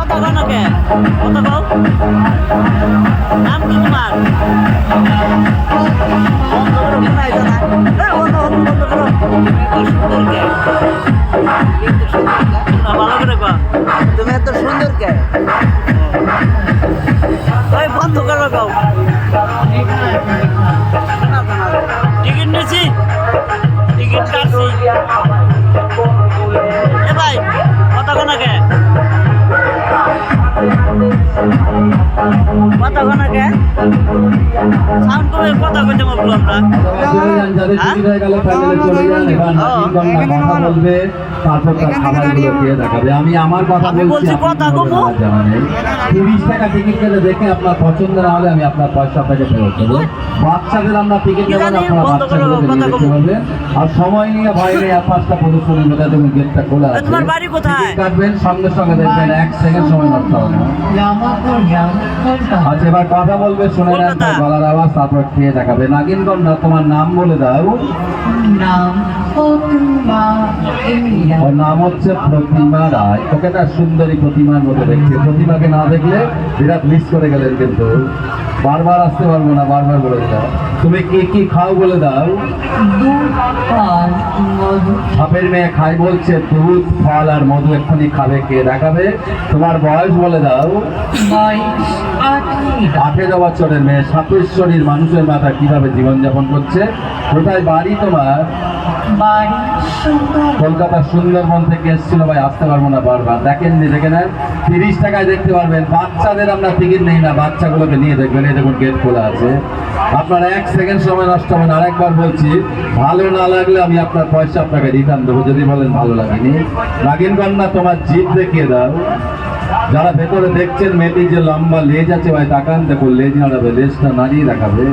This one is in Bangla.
কত গণকে কত কও। নাম কি তোমার? করো করো ভালো করে কও। তুমি এত সুন্দর কে? ওই বন্ধ করো শোনা টিকিট নিয়েছি? টিকিট কাটছি। দেখাবে আমি আমার। কথা বলছি বলছি কথা বলবেন কমু। আমার। জানা নেই তিরিশ টাকা টিকিট কেটে দেখে আপনার পছন্দ না হলে আমি আপনার পয়সা আপনাকে ফেরত দেবো। বাচ্চাদের আমরা টিকিট জানি, আপনারা দেখতে কমু। আর সময় নিয়ে ভয় নেই পাঁচটা প্রদর্শনী মেটা দেখুন গেটটা খোলা তোমার বাড়ি কোথায়? কাটবেন সঙ্গে সঙ্গে দেখবেন এক সেকেন্ড সময় নষ্ট হবে না। আচ্ছা এবার কথা বলবে শুনে নেন গলার আওয়াজ তারপর খেয়ে দেখাবে। নাগিন কন্যা তোমার নাম বলে দাও। ওর নাম হচ্ছে প্রতিমা রায়। ওকে না সুন্দরী প্রতিমার মতো দেখছে। প্রতিমাকে না দেখলে বিরাট মিস করে গেলেন কিন্তু। বারবার আসতে পারব না, বারবার বলে দাও তুমি কি কি খাও বলে দাও? সাপের মেয়ে খাই বলছে, দুধ, ফল আর মধু এক্ষুনি খাবে, কে দেখাবে? তোমার বয়স বলে দাও। আঠেরো বছরের মেয়ে সাপেশ্বরীর মানুষের মাথা কীভাবে জীবনযাপন করছে? কোথায় বাড়ি তোমার? কলকাতা সুন্দরবন থেকে এসেছিল ভাই, আসতে পারব না বারবার। দেখেননি দেখে নেন। তিরিশ টাকায় দেখতে পারবেন। বাচ্চাদের আমরা টিকিট নেই না, বাচ্চাগুলোকে নিয়ে দেখবেন। এই দেখুন গেট খোলা আছে। আপনার এক সেকেন্ড সময় নষ্ট হবে না। আরেকবার বলছি, ভালো না লাগলে আমি আপনার পয়সা আপনাকে রিটার্ন দেবো। যদি বলেন ভালো লাগেনি। নাগিন কন্যা, তোমার জিপ দেখিয়ে দাও। যারা ভেতরে দেখছেন মেয়েটির যে লম্বা লেজ আছে ভাই তাকান দেখুন লেজ নাড়াবে লেজটা নাড়িয়ে দেখাবে।